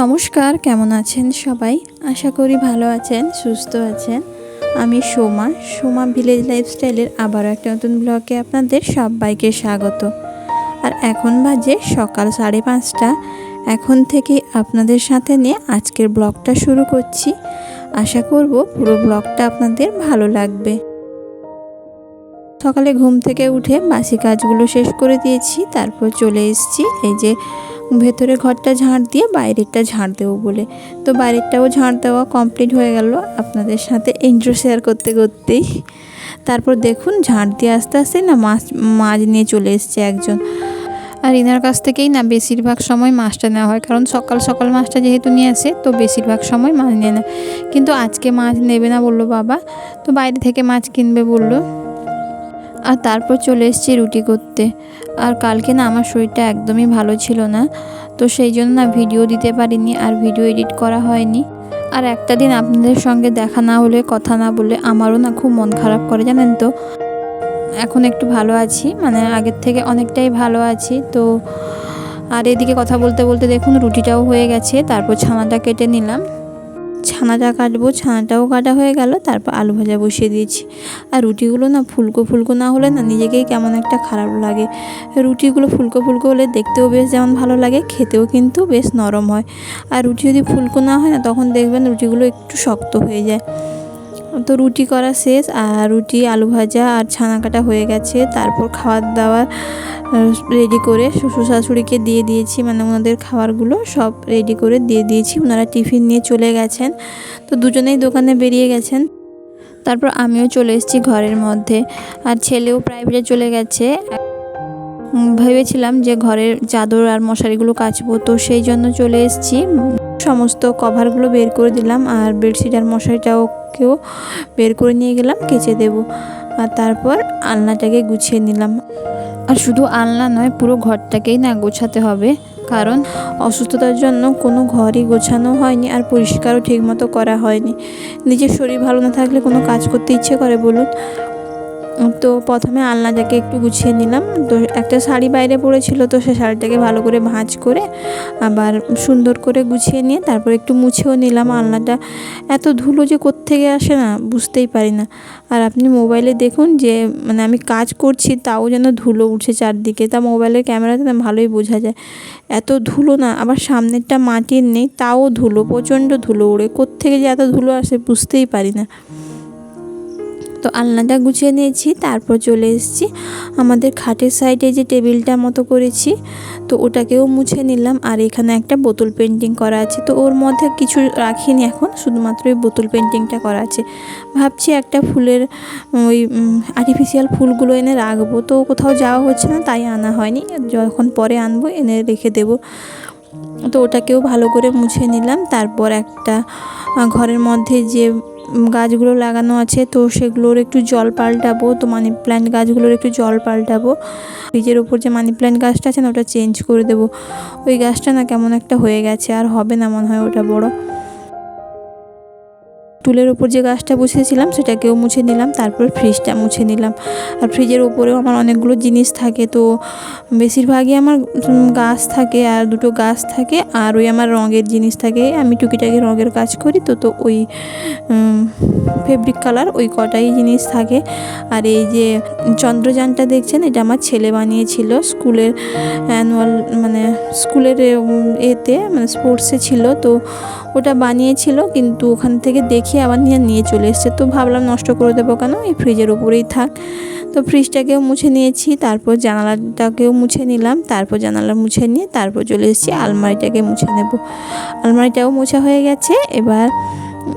নমস্কার, কেমন আছেন সবাই? আশা করি ভালো আছেন, সুস্থ আছেন। আমি সোমা সোমা ভিলেজ লাইফস্টাইলের আবারও একটা নতুন ব্লগে আপনাদের সবাইকে স্বাগত। আর এখন বাজে সকাল সাড়ে পাঁচটা। এখন থেকে আপনাদের সাথে নিয়ে আজকের ব্লগটা শুরু করছি। আশা করব পুরো ব্লগটা আপনাদের ভালো লাগবে। সকালে ঘুম থেকে উঠে বাসি কাজগুলো শেষ করে দিয়েছি, তারপর চলে এসেছি এই যে ভেতরে ঘরটা ঝাঁট দিয়ে বাইরেরটা ঝাঁট দেবো বলে। তো বাইরেরটাও ঝাঁট দেওয়া কমপ্লিট হয়ে গেল আপনাদের সাথে ইন্ট্রো শেয়ার করতে করতেই। তারপর দেখুন ঝাঁট দিয়ে আস্তে আস্তে না মাছ মাছ নিয়ে চলে এসছে একজন। আর ইনার কাছ থেকেই না বেশিরভাগ সময় মাছটা নেওয়া হয়, কারণ সকাল সকাল মাছটা যেহেতু নিয়ে আসে, তো বেশিরভাগ সময় মাছ নিয়ে নেয়। কিন্তু আজকে মাছ নেবে না বলল বাবা, তো বাইরে থেকে মাছ কিনবে বলল। আর তারপর চলে এসেছি রুটি করতে। আর কালকে না আমার শরীরটা একদমই ভালো ছিল না, তো সেই জন্য না ভিডিও দিতে পারিনি আর ভিডিও এডিট করা হয়নি। আর একটা দিন আপনাদের সঙ্গে দেখা না হলে, কথা না বলে আমারও না খুব মন খারাপ করে, জানেন তো। এখন একটু ভালো আছি মানে আগের থেকে অনেকটাই ভালো আছি, তো আর এদিকে কথা বলতে বলতে দেখুন রুটিটাও হয়ে গেছে, তারপর ছানাটা কেটে নিলাম। ছানাটা কাটবো, ছানাটাও কাটা হয়ে গেল, তারপর আলু ভাজা বসিয়ে দিয়েছি। আর রুটিগুলো না ফুলকো ফুলকো না হলে না নিজেকেই কেমন একটা খারাপ লাগে। রুটিগুলো ফুলকো ফুলকো হলে দেখতেও বেশ যেমন ভালো লাগে, খেতেও কিন্তু বেশ নরম হয়। আর রুটি যদি ফুলকো না হয় না, তখন দেখবেন রুটিগুলো একটু শক্ত হয়ে যায়। তো রুটি করা শেষ, আর রুটি, আলু ভাজা আর ছানা কাটা হয়ে গেছে। তারপর খাওয়ার দাওয়ার রেডি করে শ্বশুর শাশুড়িকে দিয়ে দিয়েছি মানে ওনাদের খাবারগুলো সব রেডি করে দিয়ে দিয়েছি। ওনারা টিফিন নিয়ে চলে গেছেন। তো দুজনেই দোকানে বেরিয়ে গেছেন। তারপর আমিও চলে এসেছি ঘরের মধ্যে। আর ছেলেও প্রাইভেটে চলে গেছে। ভেবেছিলাম যে ঘরের চাদর আর মশারিগুলো কাচবো, তো সেই জন্য চলে এসেছি। সমস্ত কভারগুলো বের করে দিলাম, আর বেডশিট আর মশারিটাকেও বের করে নিয়ে গেলাম, কেচে দেব। আর তারপর আলনাটাকে গুছিয়ে নিলাম। আর শুধু আলনা নয়, পুরো ঘরটাকেই না গোছাতে হবে। কারণ অসুস্থতার জন্য কোনো ঘরই গোছানো হয়নি আর পরিষ্কারও ঠিকমতো করা হয়নি। নিজের শরীর ভালো না থাকলে কোনো কাজ করতে ইচ্ছে করে বলুন। তো প্রথমে আলনাটাকে একটু গুছিয়ে নিলাম। তো একটা শাড়ি বাইরে পড়েছিল, তো সে শাড়িটাকে ভালো করে ভাঁজ করে আবার সুন্দর করে গুছিয়ে নিয়ে তারপর একটু মুছেও নিলাম আলনাটা। এত ধুলো যে কোত্থেকে আসে না, বুঝতেই পারি না। আর আপনি মোবাইলে দেখুন যে মানে আমি কাজ করছি, তাও যেন ধুলো উঠছে চারদিকে। তা মোবাইলের ক্যামেরাতে না ভালোই বোঝা যায়। এত ধুলো না, আবার সামনেরটা মাটির নেই, তাও ধুলো, প্রচণ্ড ধুলো উড়ে কোত্থেকে যে এত ধুলো আসে বুঝতেই পারি না। তো আলনাটা গুছিয়ে নিয়েছি, তারপর চলে এসেছি আমাদের খাটের সাইডে যে টেবিলটা মতো করেছি। তো ওটাকেও মুছে নিলাম আর এখানে একটা বোতল পেন্টিং করা আছে। তো ওর মধ্যে কিছু রাখিনি এখন, শুধুমাত্র ওই বোতল পেন্টিংটা করা আছে। ভাবছি একটা ফুলের ওই আর্টিফিশিয়াল ফুলগুলো এনে রাখব। তো কোথাও যাওয়া হচ্ছে না, তাই আনা হয়নি। যখন পরে আনব, এনে রেখে দেবো। তো ওটাকেও ভালো করে মুছে নিলাম। তারপর একটা ঘরের মধ্যে যে গাছগুলো লাগানো আছে, তো সেগুলোর একটু জল পাল্টাবো। তো মানি প্ল্যান্ট গাছগুলোর একটু জল পাল্টাবো। ফ্রিজের ওপর যে মানি প্ল্যান্ট গাছটা আছে না, ওটা চেঞ্জ করে দেবো। ওই গাছটা না কেমন একটা হয়ে গেছে, আর হবে না মনে হয় ওটা বড়। টুলের ওপর যে গাছটা বসিয়েছিলাম সেটাকেও মুছে নিলাম, তারপর ফ্রিজটা মুছে নিলাম। আর ফ্রিজের ওপরেও আমার অনেকগুলো জিনিস থাকে, তো বেশিরভাগই আমার গাছ থাকে আর দুটো গাছ থাকে আর ওই আমার রঙের জিনিস থাকে। আমি টুকিটাকি রঙের কাজ করি, তো তো ওই ফেব্রিক কালার ওই কটাই জিনিস থাকে। আর এই যে চন্দ্রযানটা দেখছেন, এটা আমার ছেলে বানিয়েছিল স্কুলের অ্যানুয়াল মানে স্কুলের এতে মানে স্পোর্টসে ছিল, তো ওটা বানিয়েছিল, কিন্তু ওখান থেকে দেখে আবার নিয়ে নিয়ে চলে এসছে। তো ভাবলাম নষ্ট করে দেবো কেন? এই ফ্রিজের উপরেই থাক। তো ফ্রিজটাকেও মুছে নিয়েছি, তারপর জানালাটাকেও মুছে নিলাম, তারপর জানালা মুছে নিয়ে তারপর চলে এসেছি, আলমারিটাকে মুছে নেব। আলমারিটাও মুছা হয়ে গেছে, এবার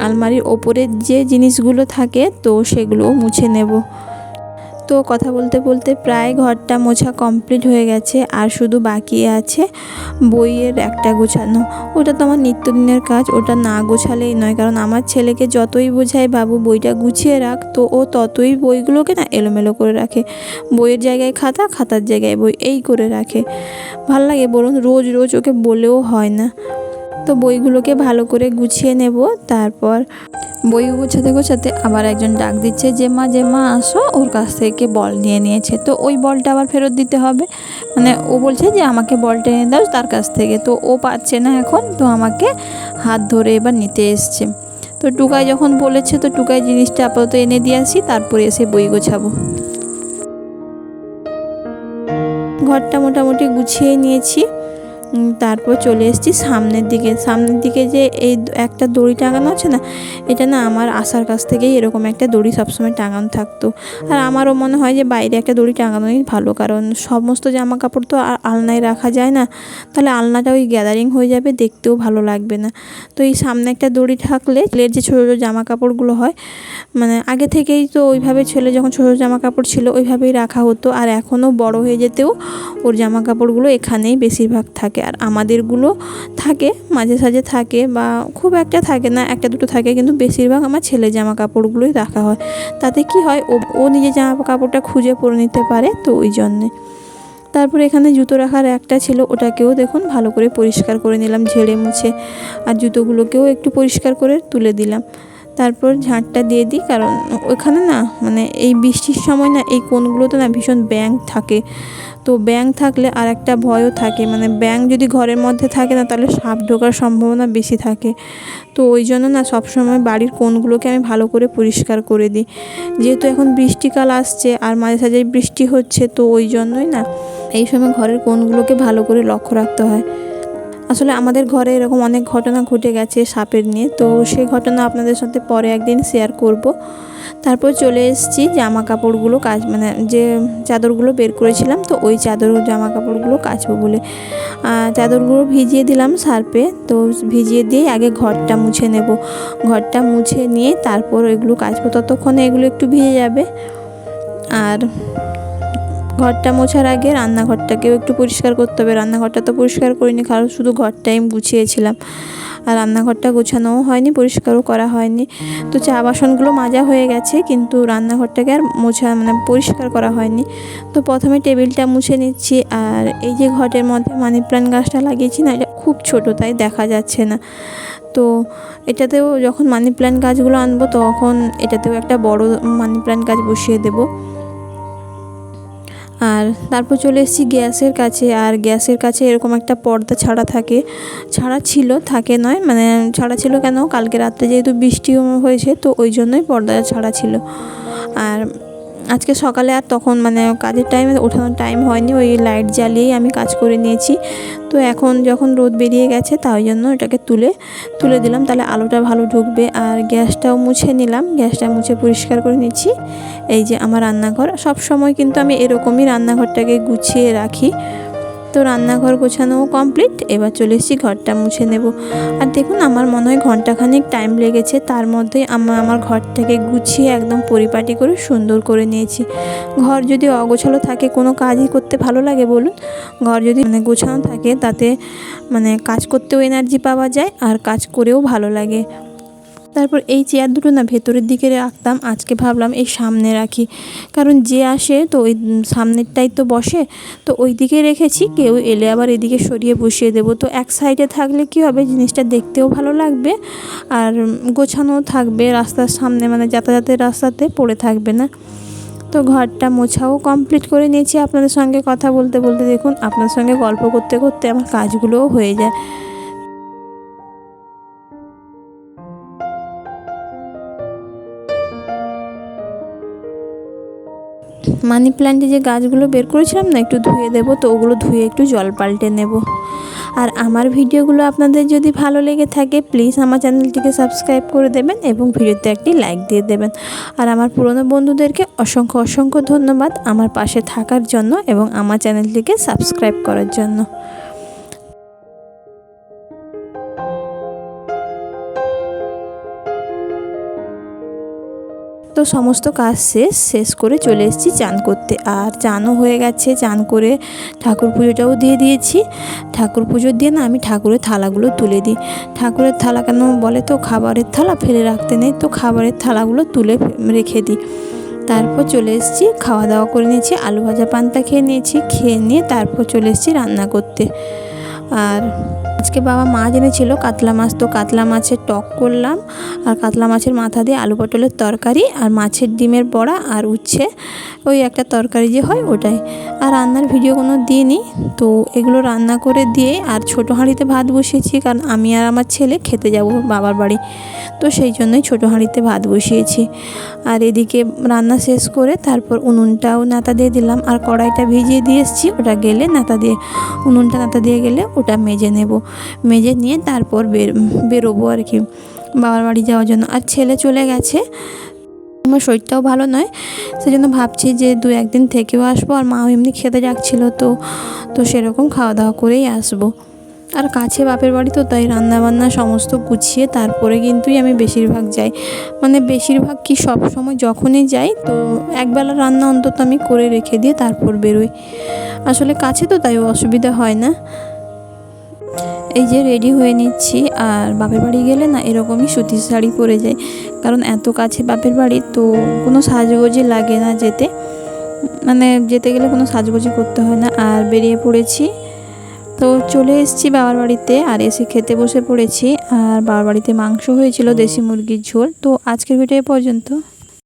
আলমারির ওপরের যে জিনিসগুলো থাকে তো সেগুলোও মুছে নেব। তো কথা বলতে বলতে প্রায় ঘরটা মোছা কমপ্লিট হয়ে গেছে আর শুধু বাকি আছে বইয়ের একটা গোছানো। ওটা তো আমার নিত্যদিনের কাজ, ওটা না গোছালেই নয়। কারণ আমার ছেলেকে যতই বোঝায় বাবু, বইটা গুছিয়ে রাখ। তো ও ততই বইগুলোকে না এলোমেলো করে রাখে। বইয়ের জায়গায় খাতা, খাতার জায়গায় বই, এই করে রাখে। ভালো লাগে বলুন, রোজ রোজ ওকে বলেও হয় না। তো বইগুলোকে ভালো করে গুছিয়ে নেব, তারপর বই গোছাতে গোছাতে আবার একজন ডাক দিচ্ছে যে মা যে মা আসো, ওর কাছ থেকে বল নিয়ে নিয়েছে। তো ওই বলটা আবার ফেরত দিতে হবে। মানে ও বলছে যে, আমাকে বলটা এনে দাও তার কাছ থেকে। তো ও পাচ্ছে না এখন, তো আমাকে হাত ধরে এবার নিতে এসছে। তো টুকাই যখন বলেছে, তো টুকাই জিনিসটা আপাতত এনে দিয়ে আসি, তারপরে এসে বই গোছাবো। ঘরটা মোটামুটি গুছিয়ে নিয়েছি। তারপর চলে এসেছি সামনের দিকে। সামনের দিকে যে এই একটা দড়ি টাঙানো আছে না, এটা না আমার আসার কাছ থেকেই এরকম একটা দড়ি সবসময় টাঙানো থাকতো। আর আমারও মনে হয় যে বাইরে একটা দড়ি টাঙানোই ভালো, কারণ সমস্ত জামা কাপড় তো আর আলনায় রাখা যায় না, তাহলে আলনাটা ওই গ্যাদারিং হয়ে যাবে, দেখতেও ভালো লাগবে না। তো এই সামনে একটা দড়ি থাকলে ছেলের যে ছোটো ছোটো জামা কাপড়গুলো হয় মানে আগে থেকেই তো ওইভাবে ছেলে যখন ছোটো জামা কাপড় ছিল, ওইভাবেই রাখা হতো। আর এখনও বড় হয়ে যেতেও ওর জামা কাপড়গুলো এখানেই বেশিরভাগ থাকে। আর আমাদেরগুলো থাকে, মাঝে সাঝে থাকে বা খুব একটা থাকে না, একটা দুটো থাকে কিন্তু বেশিরভাগ আমার ছেলে জামা কাপড়গুলোই রাখা হয়। তাতে কি হয়, ও ও নিজে জামা কাপড়টা খুঁজে পরে নিতে পারে তো ওই জন্যে। তারপর এখানে জুতো রাখার একটা ছিল, ওটাকেও দেখুন ভালো করে পরিষ্কার করে নিলাম, ঝেড়ে মুছে, আর জুতোগুলোকেও একটু পরিষ্কার করে তুলে দিলাম। তারপর ঝাঁটটা দিয়ে দিই, কারণ ওখানে না মানে এই বৃষ্টির সময় না এই কোণগুলোতে না ভীষণ ব্যাঙ থাকে। তো ব্যাঙ থাকলে আর একটা ভয়ও থাকে মানে ব্যাঙ যদি ঘরের মধ্যে থাকে না তাহলে সাপ ঢোকার সম্ভাবনা বেশি থাকে। তো ওই জন্য না সবসময় বাড়ির কোণগুলোকে আমি ভালো করে পরিষ্কার করে দিই। যেহেতু এখন বৃষ্টিকাল আসছে আর মাঝে সাঝে বৃষ্টি হচ্ছে, তো ওই জন্যই না এই সময় ঘরের কোণগুলোকে ভালো করে লক্ষ্য রাখতে হয়। আসলে আমাদের ঘরে এরকম অনেক ঘটনা ঘটে গেছে সাপের নিয়ে। তো সেই ঘটনা আপনাদের সাথে পরে একদিন শেয়ার করব। তারপর চলে এসেছি জামা কাপড়গুলো কাচ মানে যে চাদরগুলো বের করেছিলাম, তো ওই চাদর জামা কাপড়গুলো কাচবো বলে। চাদরগুলো ভিজিয়ে দিলাম সার্পে তো ভিজিয়ে দিয়ে আগে ঘরটা মুছে নেব। ঘরটা মুছে নিয়ে তারপর ওইগুলো কাচবো। ততক্ষণে এগুলো একটু ভিজে যাবে। আর ঘরটা মোছার আগে রান্নাঘরটাকেও একটু পরিষ্কার করতে হবে। রান্নাঘরটা তো পরিষ্কার করিনি কারণ শুধু ঘরটাই আমি গুছিয়েছিলাম। আর রান্নাঘরটা গোছানোও হয়নি, পরিষ্কারও করা হয়নি। তো চা বাসনগুলো মাজা হয়ে গেছে, কিন্তু রান্নাঘরটাকে আর মোছা মানে পরিষ্কার করা হয়নি। তো প্রথমে টেবিলটা মুছে নিচ্ছি, আর এই যে ঘরের মধ্যে মানি প্ল্যান্ট গাছটা লাগিয়েছি না, এটা খুব ছোট, তাই দেখা যাচ্ছে না। তো এটাতেও যখন মানি প্ল্যান্ট গাছগুলো আনব, তখন এটাতেও একটা বড় মানি প্ল্যান্ট গাছ বসিয়ে দেবো। আর তারপর চলে এসেছি গ্যাসের কাছে। আর গ্যাসের কাছে এরকম একটা পর্দা ছাড়া থাকে। ছাড়া ছিল, থাকে নয় মানে ছাড়া ছিল কেন? কালকে রাত্রে যেহেতু বৃষ্টি হয়েছে, তো ওই জন্যই পর্দা ছাড়া ছিল। আর আজকে সকালে আর তখন মানে কাজের টাইমে ওঠানোর টাইম হয়নি, ওই লাইট জ্বালিয়েই আমি কাজ করে নিয়েছি। তো এখন যখন রোদ বেরিয়ে গেছে, তাই জন্য এটাকে তুলে তুলে দিলাম। তাহলে আলোটা ভালো ঢুকবে। আর গ্যাসটাও মুছে নিলাম। গ্যাসটা মুছে পরিষ্কার করে নিচ্ছি। এই যে আমার রান্নাঘর। সব সময় কিন্তু আমি এরকমই রান্নাঘরটাকে গুছিয়ে রাখি। তো রান্নাঘর গোছানোও কমপ্লিট এবার চলে এসেছি, ঘরটা মুছে নেব। আর দেখুন, আমার মনে হয় ঘন্টাখানেক টাইম লেগেছে। তার মধ্যেই আমার আমার ঘরটাকে গুছিয়ে একদম পরিপাটি করে সুন্দর করে নিয়েছি। ঘর যদি অগোছালো থাকে, কোনো কাজই করতে ভালো লাগে বলুন? ঘর যদি মানে গোছানো থাকে, তাতে মানে কাজ করতেও এনার্জি পাওয়া যায় আর কাজ করেও ভালো লাগে। তারপর এই চেয়ার দুটো না ভেতরের দিকে রাখতাম, আজকে ভাবলাম এই সামনে রাখি। কারণ যে আসে তো ওই সামনেরটাই তো বসে, তো ওই দিকে রেখেছি, কেউ এলে আবার এদিকে সরিয়ে বসিয়ে দেবো। তো এক সাইডে থাকলে কি হবে? জিনিসটা দেখতেও ভালো লাগবে, আর গোছানোও থাকবে। রাস্তার সামনে মানে যাতায়াতের রাস্তাতে পড়ে থাকবে না। তো ঘরটা মোছাও কমপ্লিট করে নিয়েছি। আপনাদের সঙ্গে কথা বলতে বলতে দেখুন আপনার সঙ্গে গল্প করতে করতে আমার কাজগুলোও হয়ে যায়। মানি প্ল্যান্টে যে গাছগুলো বের করেছিলাম না, একটু ধুয়ে দেবো তো, ওগুলো ধুয়ে একটু জল পাল্টে নেব। আর আমার ভিডিওগুলো আপনাদের যদি ভালো লেগে থাকে প্লিজ আমার চ্যানেলটিকে সাবস্ক্রাইব করে দেবেন এবং ভিডিওতে একটি লাইক দিয়ে দেবেন। আর আমার পুরনো বন্ধুদেরকে অসংখ্য অসংখ্য ধন্যবাদ আমার পাশে থাকার জন্য এবং আমার চ্যানেলটিকে সাবস্ক্রাইব করার জন্য। তো সমস্ত কাজ শেষ শেষ করে চলে এসেছি চান করতে। আর চানও হয়ে গেছে, চান করে ঠাকুর পুজোটাও দিয়ে দিয়েছি। ঠাকুর পুজো দিয়ে না আমি ঠাকুরের থালাগুলো তুলে দিই। ঠাকুরের থালা কেন বলে তো খাবারের থালা ফেলে রাখতে নেই, তো খাবারের থালাগুলো তুলে রেখে দিই। তারপর চলে এসেছি খাওয়া দাওয়া করে নিয়েছি, আলু ভাজা পান্তা খেয়ে নিয়েছি, খেয়ে নিয়ে তারপর চলে এসেছি রান্না করতে। আর আজকে বাবা মাছ এনেছিল কাতলা মাছ, তো কাতলা মাছের টক করলাম আর কাতলা মাছের মাথা দিয়ে আলু পটলের তরকারি আর মাছের ডিমের বড়া আর উচ্ছে, ওই একটা তরকারি যে হয় ওটাই। আর রান্নার ভিডিও কোনো দিইনি, তো এগুলো রান্না করে দিয়ে আর ছোটো হাঁড়িতে ভাত বসিয়েছি কারণ আমি আর আমার ছেলে খেতে যাব বাবার বাড়ি, তো সেই জন্যই ছোটো হাঁড়িতে ভাত বসিয়েছি। আর এদিকে রান্না শেষ করে তারপর উনুনটাও নাতা দিয়ে দিলাম আর কড়াইটা ভিজিয়ে দিয়ে এসেছি, ওটা গেলে নাতা দিয়ে, উনুনটা নাতা দিয়ে গেলে ওটা মেজে নেব। মেজে নিয়ে তারপর বের বেরোবো আর কি বাবার বাড়ি যাওয়ার জন্য। আর ছেলে চলে গেছে। আমার শরীরটাও ভালো নয়। সেজন্য ভাবছি যে দু একদিন থেকেও আসব। আর মাও এমনি খেতে যাচ্ছিল তো তো সেরকম খাওয়া দাওয়া করেই আসব। আর কাছে বাপের বাড়ি তো, তাই রান্নাবান্না সমস্ত গুছিয়ে তারপরে কিন্তুই আমি বেশিরভাগ যাই। মানে বেশিরভাগ কি সব সময় যখনই যাই, তো একবেলা রান্না অন্তত আমি করে রেখে দিয়ে তারপর বেরোই। আসলে কাছে তো, তাই অসুবিধা হয় না। এই যে রেডি হয়ে নিচ্ছি, আর বাপের বাড়ি গেলে না এরকমই সুতির শাড়ি পরে যাই। কারণ এত কাছে বাপের বাড়ি, তো কোনো সাজগোজি লাগে না যেতে। মানে যেতে গেলে কোনো সাজগোজি করতে হয় না। আর বেরিয়ে পড়েছি, তো চলে এসেছি বাবার বাড়িতে, আর এসে খেতে বসে পড়েছি। আর বাবার বাড়িতে মাংস হয়েছিল দেশি মুরগির ঝোল। তো আজকের ভিডিও পর্যন্ত।